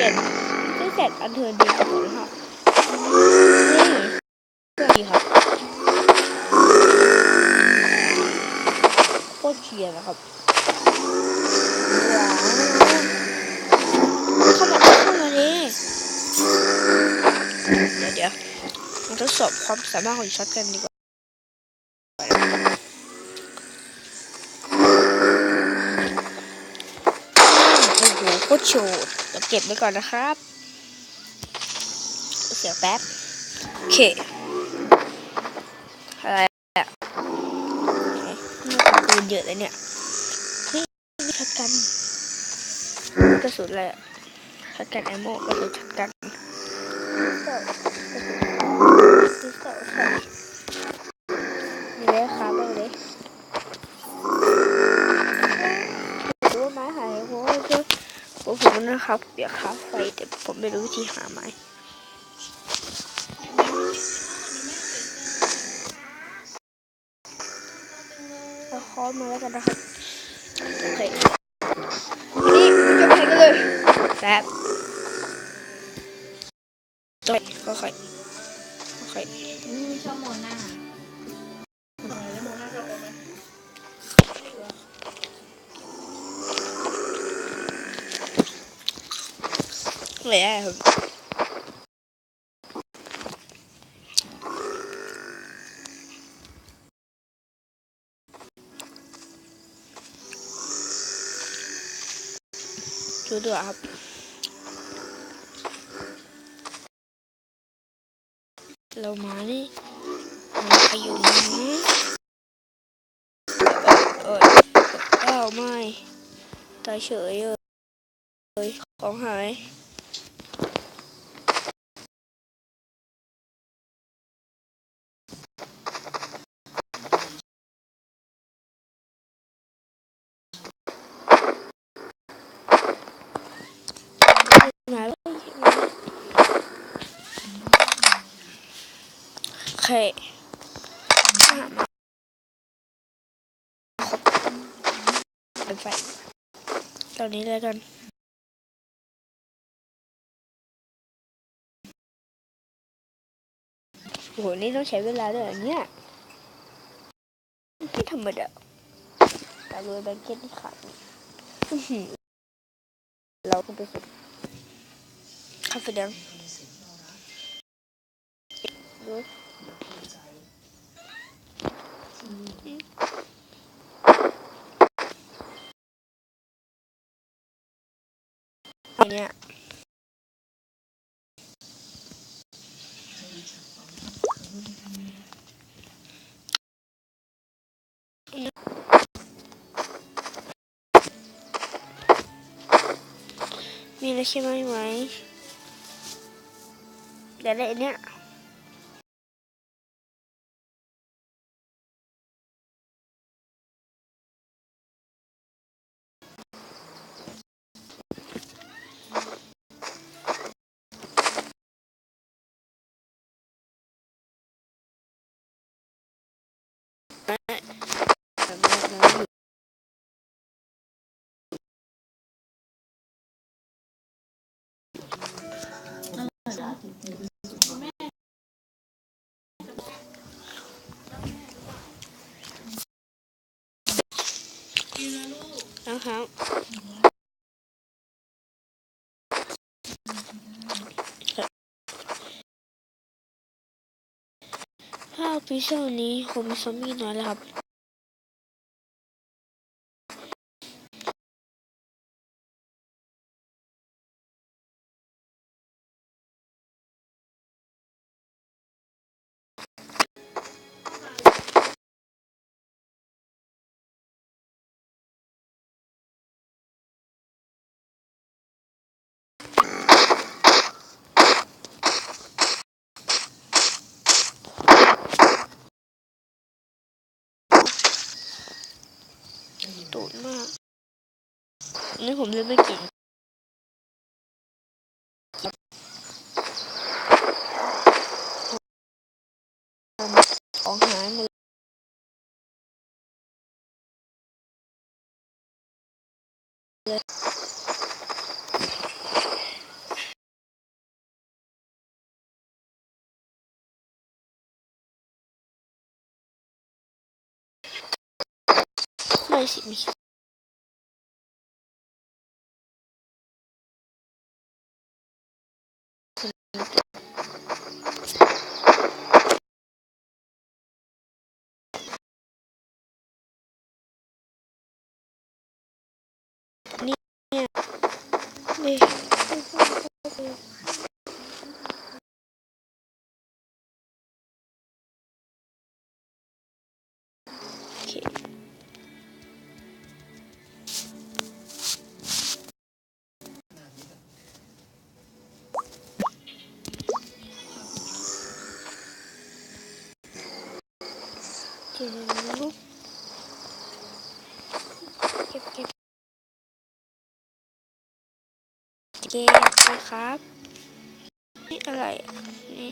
เปลี่ยนชื่อเสร็จอันเทิร์นดีกว่านะครับนี่ดีครับโคตรเชียร์นะครับว้าวเข้ามาเข้ามาดิเดี๋ยวเดี๋ยวมาทดสอบความสามารถของช็อตกันดีกว่าโอ้ โชว์เดี๋ยวเก็บไว้ก่อนนะครับ เสียงแป๊บ โอเค อะไรอะนี่ปืนเยอะเลยเนี่ยเฮ้ยมีช็อตกันกระสุนอะไรอะช็อตกันแอมโมกระสุนช็อตกันกระสุนพิสโตลใส่นี่เลยครับเอาเลยดูว่าไม้หายโว้ยเพื่อผมผม นะครับ เดี๋ยวค้าไฟแต่ผมไม่รู้วิธีหาไม้เอาคอมาแล้วกันนะครับโอเคนี่จะไปกันเลยแป๊บต่อยก็ค่อยค่อยอืมชอบมนาแล้ว เลยอะครับดูดูครับเรามานี่มันขยุมนะเออเอ้าไม่ตายเฉยเลยของหาย โอเคเป็นไฟตอนนี้เลยกัน โห นี่ต้องใช้เวลาด้วยเนี่ยไม่ธรรมดาแต่รวยแบงเก็ตที่ขาดเราต้องไปสุดคาเฟ่ดังดูเนี้ย มีอะไรใช่ไหมไหมเดี๋ยวได้อันเนี้ย นะครับภาพพิเศษนี้ผมมีซอมบี้น้อยแล้วครับ ตูดมาก นี่ผมเล่นไม่เก่งของหายหมดเลย weiß ich nicht. เก็บเก็บเก็บนะครับ นี่อะไรนี่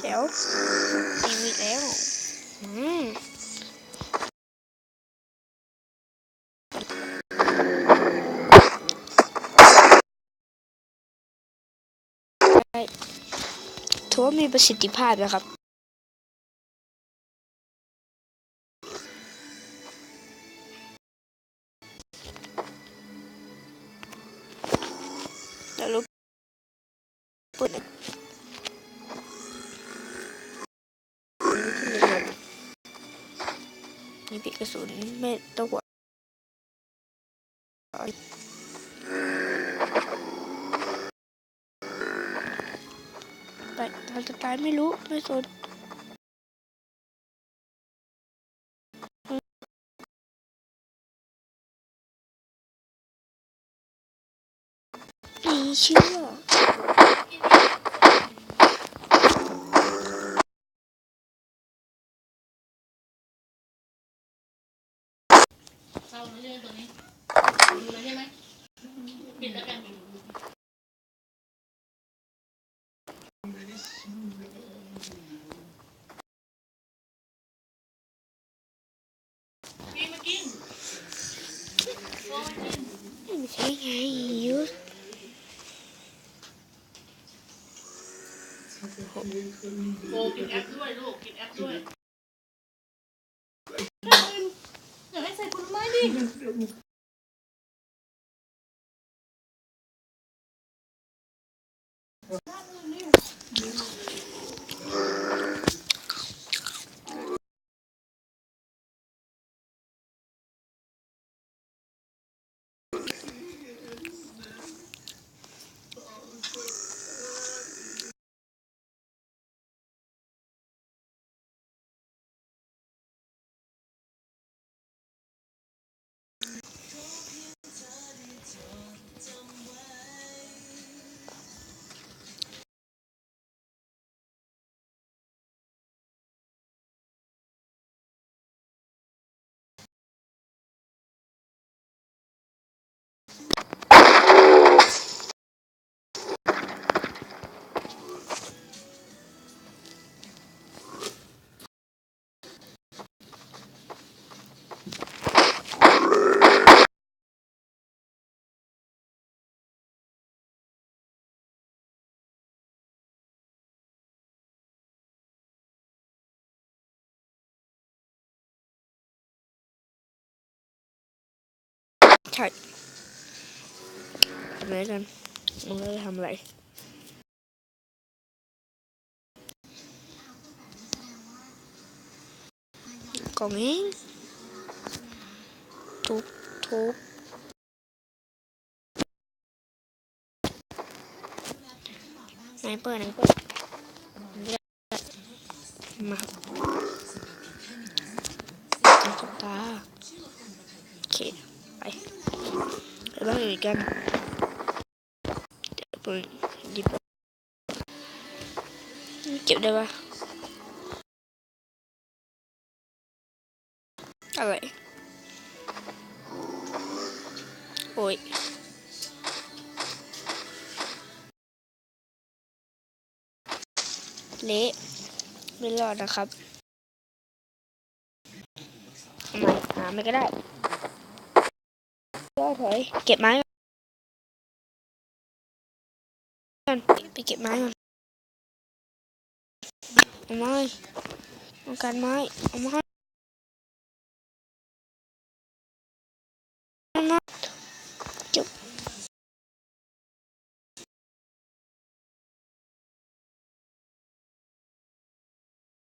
เดี๋ยวมีมีแล้ว อืม อว่ามีประสิทธิภาพนะครับ แล้วรูปปุ่นเนี่ยนี่ปีกกระสุนไม่ต้องหัว ไปตอนจะตายไม่รู้ไม่สนนี่เชื่อเข้าแล้วใช่ไหมตัวนี้ดูแล้วใช่ไหมปิดแล้วกันมากินโอ้ยกิน ไม่ ใช่ไงยุสโอ้กินแอปด้วยลูกกินแอปด้วยอยาให้ใส่ผลไม้ดิ ใช่ทำอะไรกันมึงจะทำอะไรกล่องเองทุบทุบไหนเปิดไหนเปิดมาครับจับตาโอเค ไป ไปบ้านอื่กันเดี๋ยวเปิดหยิบเก็บได้ปะอะไร โอ้ยเละไม่รอดนะครับทำไมหาไม่ก็ได้ Okay. Get my. on. Get mine on. Oh my. Oh god, my. Oh my.